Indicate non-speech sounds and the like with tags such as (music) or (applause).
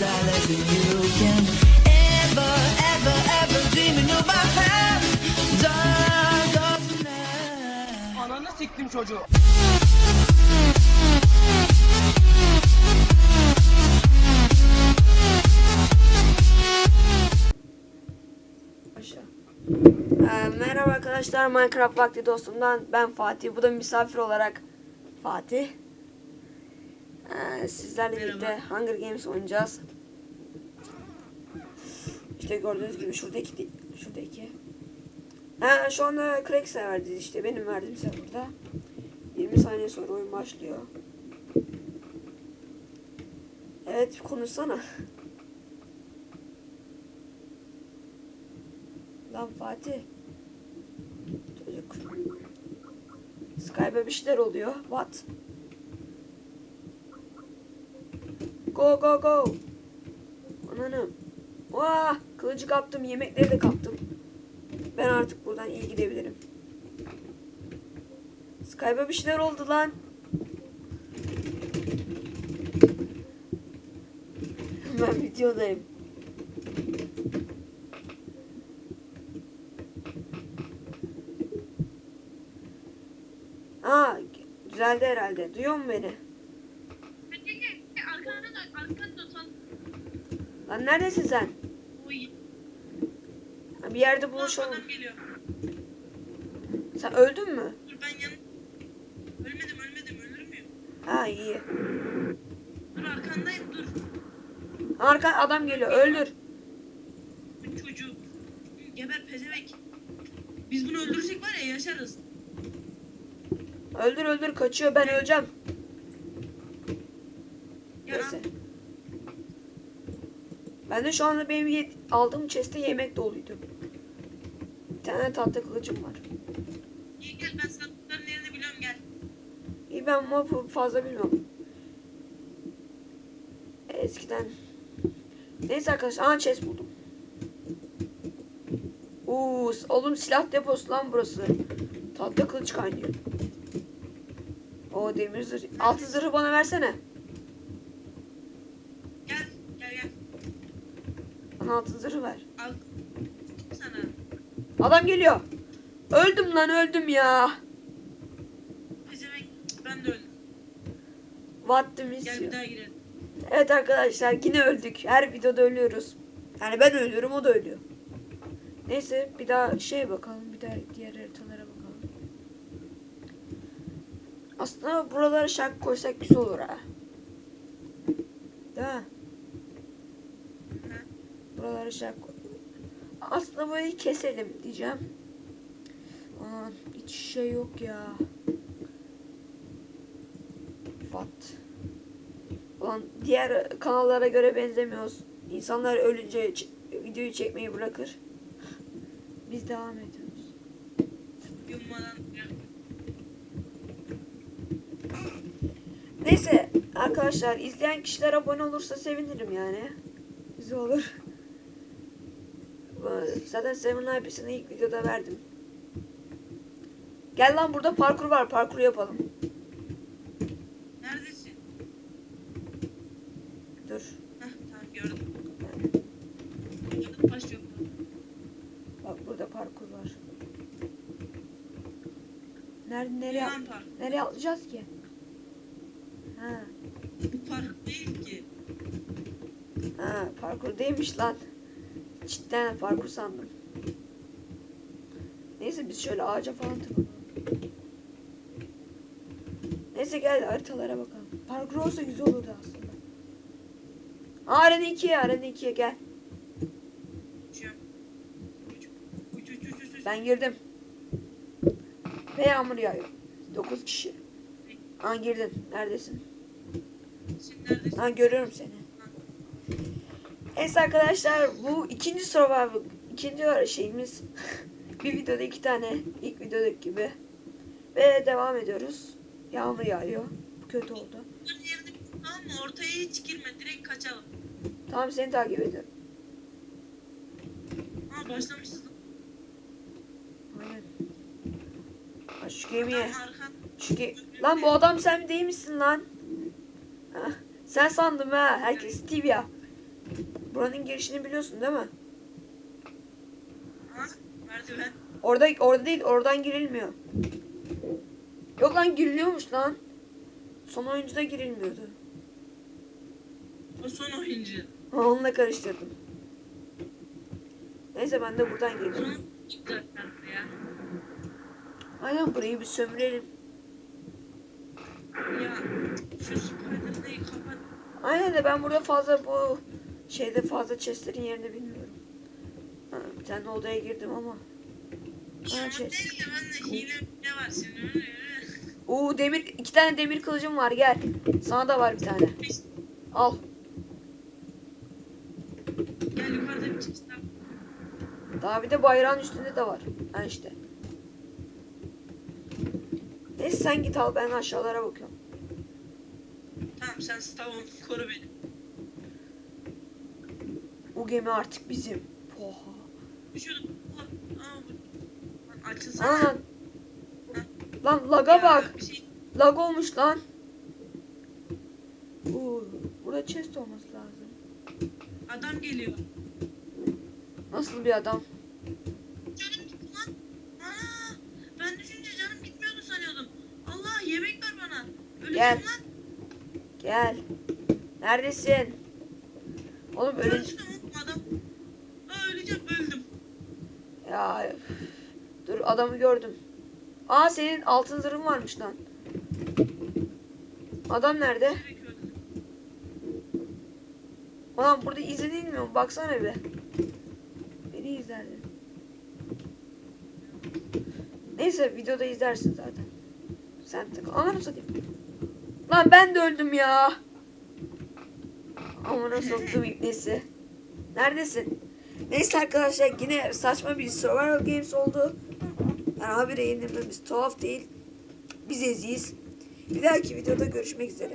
less than you çocuğu. Ee, merhaba arkadaşlar Minecraft Vakti dostumdan ben Fatih. Bu da misafir olarak Fatih. Ee, sizlerle birlikte Hunger Games oynayacağız. İşte gördüğünüz gibi şuradaki şuradaki. Ha, şu anda Craig serverdeyiz işte benim verdiğim serverda. 20 saniye sonra oyun başlıyor. Evet konuşsana. Lan Fatih. Çocuk. Skype'e bir şeyler oluyor. What? Go go go. Ananım. Vah! Kılıcı kaptım. Yemekleri de kaptım. Ben artık buradan iyi gidebilirim. Skype'e bir şeyler oldu lan. (laughs) Ben videodayım. Aa, düzeldi herhalde. Duyuyor musun beni? Lan neredesin sen? uy. Bir yerde buluşalım. Sen öldün mü? Dur ben yan... Ölmedim, ölmedim. Ölür müyüm? Ha iyi. Dur arkandayım, dur. Arka adam geliyor. Öldür. Bu çocuğu. Geber pezevenk. Biz bunu öldürürsek var ya yaşarız. Öldür öldür kaçıyor. Ben öleceğim. Ya Neyse. Ben de şu anda benim aldığım chest'te yemek doluydu. Bir tane tahta kılıcım var. iyi gel ben sandıkların yerini biliyorum gel. İyi ben map'ı fazla bilmiyorum. Eskiden. Neyse arkadaşlar. Aa chest buldum. Uuu oğlum silah deposu lan burası. Tahta kılıç kaynıyor. O demir zırh. Altı zırhı bana versene. Gel, gel gel. Bana altın zırhı ver. Al. Sana. Adam geliyor. Öldüm lan öldüm ya. Pezevenk. Ben de öldüm. What the Gel bir daha girelim. Evet arkadaşlar yine öldük. Her videoda ölüyoruz. Yani ben ölüyorum o da ölüyor. Neyse bir daha şey bakalım. Bir daha diğer haritalara bakalım. Aslında buralara şarkı koysak güzel olur ha. Değil mi? Ha? Buralara şarkı koy. Aslında burayı keselim diyeceğim. Aman hiç şey yok ya. What? Ulan diğer kanallara göre benzemiyoruz. İnsanlar ölünce videoyu çekmeyi bırakır. Biz devam ediyoruz. Neyse arkadaşlar izleyen kişiler abone olursa sevinirim yani. Güzel olur. Zaten Seven IP'sini ilk videoda verdim. Gel lan burada parkur var. Parkur yapalım. Neredesin? Dur. Heh tamam gördüm. Gördüm yok. Bak burada parkur var. Nerede nereye Yunan park. nereye atlayacağız ki? Ha, Bu park değil ki. ha parkur değilmiş lan. Cidden parkur sandım. Neyse biz şöyle ağaca falan tırmanalım. Neyse gel haritalara bakalım. Parkur olsa güzel olurdu aslında. Arena 2'ye Arena 2'ye gel. Ben girdim. Ve yağmur yağıyor. 9 kişi. Aa girdin. Neredesin? Neredesin? Ha görüyorum seni. Neyse arkadaşlar bu ikinci survival ikinci şeyimiz (laughs) bir videoda iki tane ilk videodaki gibi ve devam ediyoruz. Yağmur yağıyor. Bu kötü oldu. Tamam? Ortaya hiç girme. Direkt kaçalım. Tamam seni takip ediyorum. Ha başlamışız. Aynen. Ha, şu gemiye. Şu ge- lan bu adam sen değil misin lan? Ha, sen sandım ha. Herkes ya. Buranın girişini biliyorsun değil mi? Ha? Merdiven. Orada orada değil, oradan girilmiyor. Yok lan giriliyormuş lan. Son oyuncuda girilmiyordu. O son oyuncu. Ha, Onunla karıştırdım. Neyse ben de buradan ya. Aynen burayı bir sömürelim. Ya şu Spider'ı kapat. Aynen de ben burada fazla bu şeyde fazla chestlerin yerini bilmiyorum. Ha, bir tane odaya girdim ama. Ha chest. Oo demir iki tane demir kılıcım var gel. Sana da var bir tane. Al. Gel yukarıda bir çift daha. Bir de bayrağın üstünde de var. Ha işte. Neyse sen git al ben aşağılara bakıyorum. Tamam sen savun koru beni. Bu gemi artık bizim. Oha. Bu- Lan açılsana. Lan lan. Laga Ya, bak. Şey Lag olmuş lan. Oo, burada chest olması lazım. adam geliyor. Nasıl bir adam? Canım gitti lan. Ben düşünce canım gitmiyordu sanıyordum. Allah yemek ver bana. Gel. lan. Gel. Neredesin? Oğlum ölün... Öldüm adam. Aa, öleceğim öldüm. Ya dur adamı gördüm. Aa senin altın zırhın varmış lan. Adam nerede? Ulan burada izlenilmiyor mu? Baksana bir. Beni izlerdi. Neyse videoda izlersin zaten. Sen tık. Ananı satayım. Lan ben de öldüm ya. Amına soktum ipnesi. Neredesin? Neyse arkadaşlar yine saçma bir survival games oldu. Yani habire yenilmemiz tuhaf değil. Biz eziyiz. Bir dahaki videoda görüşmek üzere.